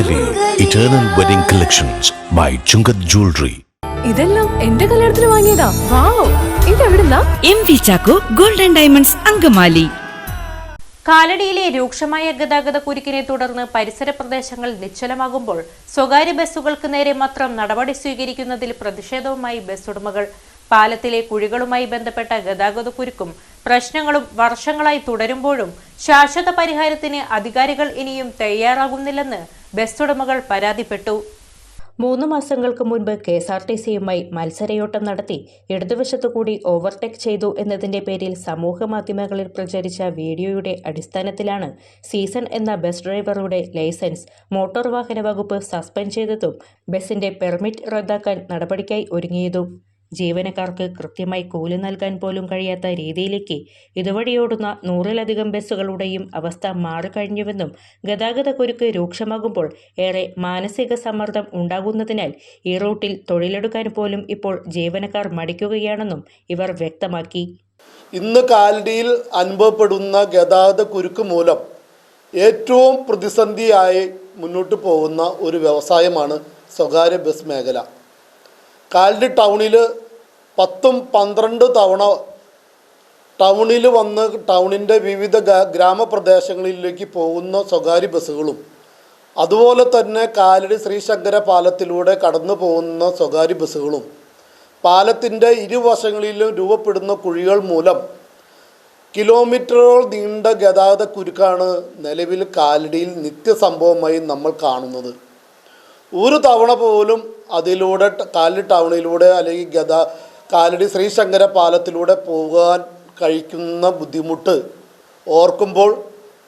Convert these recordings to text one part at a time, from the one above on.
Eternal wedding collections by Chungath jewellery ഇതെല്ലാം എന്റെ കല്യാണത്തിന് വാങ്ങിയതാ. Wow ഇതെവിടുന്നാ? M V Chacko golden diamonds Angamaly. കാലടിയിലെ രൂക്ഷമായ ഗതാഗത കുരുക്കിനെ തുടർന്ന് പരിസര പ്രദേശങ്ങൾ നിശ്ചലമാകുമ്പോൾ സ്വകാര്യ ബസ്സുകൾക്ക് നേരെ മാത്രം നടപടി സ്വീകരിക്കുന്നതിൽ പ്രതിഷേധവുമായി ബസ് ഉടമകൾ. പാലത്തിലെ കുഴികളുമായി ബന്ധപ്പെട്ട ഗതാഗത കുരുക്കും പ്രശ്നങ്ങളും വർഷങ്ങളായി തുടരുമ്പോഴും ശാശ്വത പരിഹാരത്തിന് അധികാരികൾ ഇനിയും തയ്യാറാകുന്നില്ലെന്ന് ബസ് ഉടമകൾ പരാതിപ്പെട്ടു. മൂന്ന് മാസങ്ങൾക്ക് മുൻപ് കെ എസ് ആർ ടി സിയുമായി മത്സരയോട്ടം നടത്തി ഇടതുവശത്തുകൂടി ഓവർടേക്ക് ചെയ്തു എന്നതിന്റെ പേരിൽ സമൂഹ മാധ്യമങ്ങളിൽ പ്രചരിച്ച വീഡിയോയുടെ അടിസ്ഥാനത്തിലാണ് സീസൺ എന്ന ബസ് ഡ്രൈവറുടെ ലൈസൻസ് മോട്ടോർ വാഹന വകുപ്പ് സസ്പെൻഡ് ചെയ്തതും ബസിന്റെ പെർമിറ്റ് റദ്ദാക്കാൻ നടപടിക്കായി ഒരുങ്ങിയതും. ജീവനക്കാർക്ക് കൃത്യമായി കൂലി നൽകാൻ പോലും കഴിയാത്ത രീതിയിലേക്ക് ഇതുവഴിയോടുന്ന നൂറിലധികം ബസ്സുകളുടെയും അവസ്ഥ മാറിക്കഴിഞ്ഞുവെന്നും ഗതാഗത കുരുക്ക് രൂക്ഷമാകുമ്പോൾ ഏറെ മാനസിക സമ്മർദ്ദം ഉണ്ടാകുന്നതിനാൽ ഈ റൂട്ടിൽ തൊഴിലെടുക്കാൻ പോലും ഇപ്പോൾ ജീവനക്കാർ മടിക്കുകയാണെന്നും ഇവർ വ്യക്തമാക്കി. ഇന്ന് കാലടിയിൽ അനുഭവപ്പെടുന്ന ഗതാഗത കുരുക്ക് മൂലം ഏറ്റവും പ്രതിസന്ധിയായി മുന്നോട്ട് പോകുന്ന ഒരു വ്യവസായമാണ് സ്വകാര്യ ബസ് മേഖല. കാലടി ടൗണിൽ പത്തും പന്ത്രണ്ട് തവണ ടൗണിൽ വന്ന് ടൗണിന്റെ വിവിധ ഗ്രാമപ്രദേശങ്ങളിലേക്ക് പോകുന്ന സ്വകാര്യ ബസ്സുകളും അതുപോലെ തന്നെ കാലടി ശ്രീശങ്കര പാലത്തിലൂടെ കടന്നു പോകുന്ന സ്വകാര്യ ബസ്സുകളും പാലത്തിന്റെ ഇരുവശങ്ങളിലും രൂപപ്പെടുന്ന കുഴികൾ മൂലം കിലോമീറ്ററുകൾ നീണ്ട ഗതാഗത കുരുക്കാണ് നിലവിൽ കാലടിയിൽ നിത്യസംഭവമായി നമ്മൾ കാണുന്നത്. ഒരു തവണ പോലും അതിലൂടെ കാലി ടൗണിലൂടെ അല്ലെങ്കിൽ ഗത കാലടി ശ്രീശങ്കര പാലത്തിലൂടെ പോകാൻ കഴിക്കുന്ന ബുദ്ധിമുട്ട് ഓർക്കുമ്പോൾ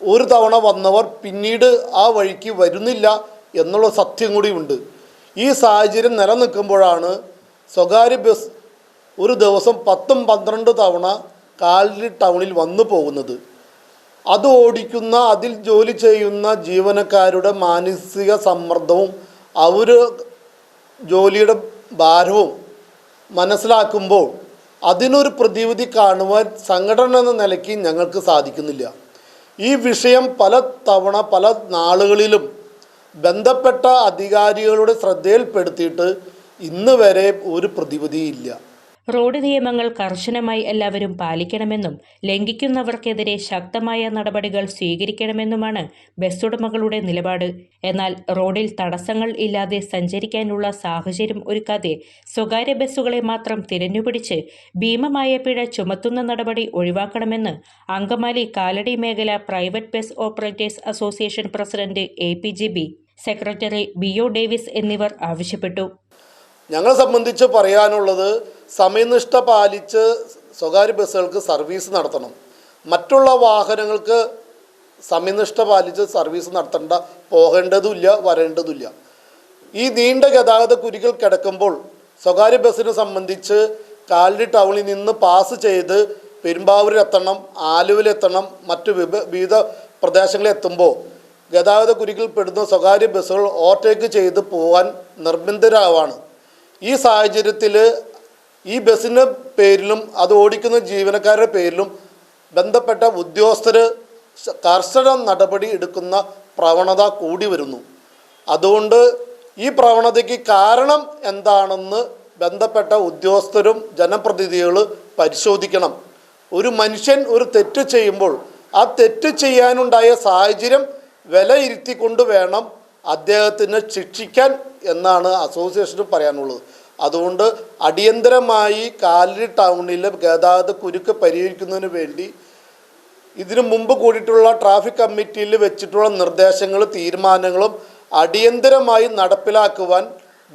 ഒരു തവണ വന്നവർ പിന്നീട് ആ വഴിക്ക് വരുന്നില്ല എന്നുള്ള സത്യം കൂടിയുണ്ട് ഈ സാഹചര്യം നിലനിൽക്കുമ്പോഴാണ് സ്വകാര്യ ബസ് ഒരു ദിവസം പത്തും പന്ത്രണ്ട് തവണ കാലടി ടൗണിൽ വന്നു പോകുന്നത്. അത് ഓടിക്കുന്ന അതിൽ ജോലി ചെയ്യുന്ന ജീവനക്കാരുടെ മാനസിക സമ്മർദ്ദവും അവർ ജോലിയുടെ ഭാരവും മനസ്സിലാക്കുമ്പോൾ അതിനൊരു പ്രതിവിധി കാണുവാൻ സംഘടന എന്ന നിലയ്ക്ക് ഞങ്ങൾക്ക് സാധിക്കുന്നില്ല. ഈ വിഷയം പല തവണ പല നാളുകളിലും ബന്ധപ്പെട്ട അധികാരികളുടെ ശ്രദ്ധയിൽപ്പെടുത്തിയിട്ട് ഇന്ന് വരെ ഒരു പ്രതിവിധിയില്ല റോഡ് നിയമങ്ങൾ കർശനമായി എല്ലാവരും പാലിക്കണമെന്നും ലംഘിക്കുന്നവർക്കെതിരെ ശക്തമായ നടപടികൾ സ്വീകരിക്കണമെന്നുമാണ് ബസ് ഉടമകളുടെ നിലപാട്. എന്നാൽ റോഡിൽ തടസ്സങ്ങൾ ഇല്ലാതെ സഞ്ചരിക്കാനുള്ള സാഹചര്യം ഒരുക്കാതെ സ്വകാര്യ ബസ്സുകളെ മാത്രം തിരഞ്ഞുപിടിച്ച് ഭീമമായ പിഴ ചുമത്തുന്ന നടപടി ഒഴിവാക്കണമെന്ന് അങ്കമാലി കാലടി മേഖല private bus operators association president A P G B secretary B O Davis എന്നിവർ ആവശ്യപ്പെട്ടു. ഞങ്ങളെ സംബന്ധിച്ച് പറയാനുള്ളത് സമയനിഷ്ഠ പാലിച്ച് സ്വകാര്യ ബസ്സുകൾക്ക് സർവീസ് നടത്തണം. മറ്റുള്ള വാഹനങ്ങൾക്ക് സമയനിഷ്ഠ പാലിച്ച് സർവീസ് നടത്തേണ്ട പോകേണ്ടതുമില്ല വരേണ്ടതുമില്ല. ഈ നീണ്ട ഗതാഗത കുരുക്കിൽ കിടക്കുമ്പോൾ സ്വകാര്യ ബസ്സിനെ സംബന്ധിച്ച് കാലടി ടൗണിൽ നിന്ന് പാസ് ചെയ്ത് പെരുമ്പാവൂരിലെത്തണം ആലുവിലെത്തണം മറ്റു വിഭ വിവിധ പ്രദേശങ്ങളിൽ എത്തുമ്പോൾ ഗതാഗത കുരുക്കിൽ പെടുന്ന സ്വകാര്യ ബസ്സുകൾ ഓവർടേക്ക് ചെയ്ത് പോകാൻ നിർബന്ധിതരാവാണ്. ഈ സാഹചര്യത്തിൽ ഈ ബസ്സിന്റെ പേരിലും അത് ഓടിക്കുന്ന ജീവനക്കാരുടെ പേരിലും ബന്ധപ്പെട്ട ഉദ്യോഗസ്ഥർ കർശന നടപടി എടുക്കുന്ന പ്രവണത കൂടി വരുന്നു. അതുകൊണ്ട് ഈ പ്രവണതയ്ക്ക് കാരണം എന്താണെന്ന് ബന്ധപ്പെട്ട ഉദ്യോഗസ്ഥരും ജനപ്രതിനിധികൾ പരിശോധിക്കണം. ഒരു മനുഷ്യൻ ഒരു തെറ്റ് ചെയ്യുമ്പോൾ ആ തെറ്റ് ചെയ്യാനുണ്ടായ സാഹചര്യം വിലയിരുത്തിക്കൊണ്ട് വേണം അദ്ദേഹത്തിനെ ശിക്ഷിക്കാൻ എന്നാണ് അസോസിയേഷന് പറയാനുള്ളത്. അതുകൊണ്ട് അടിയന്തരമായി കാലടി ടൗണിലെ ഗതാഗത കുരുക്ക് പരിഹരിക്കുന്നതിന് വേണ്ടി ഇതിനു മുമ്പ് കൂടിയിട്ടുള്ള ട്രാഫിക് കമ്മിറ്റിയിൽ വെച്ചിട്ടുള്ള നിർദ്ദേശങ്ങളും തീരുമാനങ്ങളും അടിയന്തരമായി നടപ്പിലാക്കുവാൻ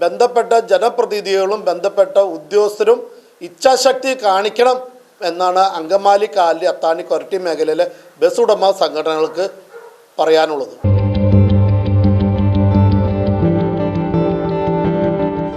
ബന്ധപ്പെട്ട ജനപ്രതിനിധികളും ബന്ധപ്പെട്ട ഉദ്യോഗസ്ഥരും ഇച്ഛാശക്തി കാണിക്കണം എന്നാണ് അങ്കമാലി കാലി അത്താണി കൊരട്ടി മേഖലയിലെ ബസ് ഉടമ സംഘടനകൾക്ക് പറയാനുള്ളത്.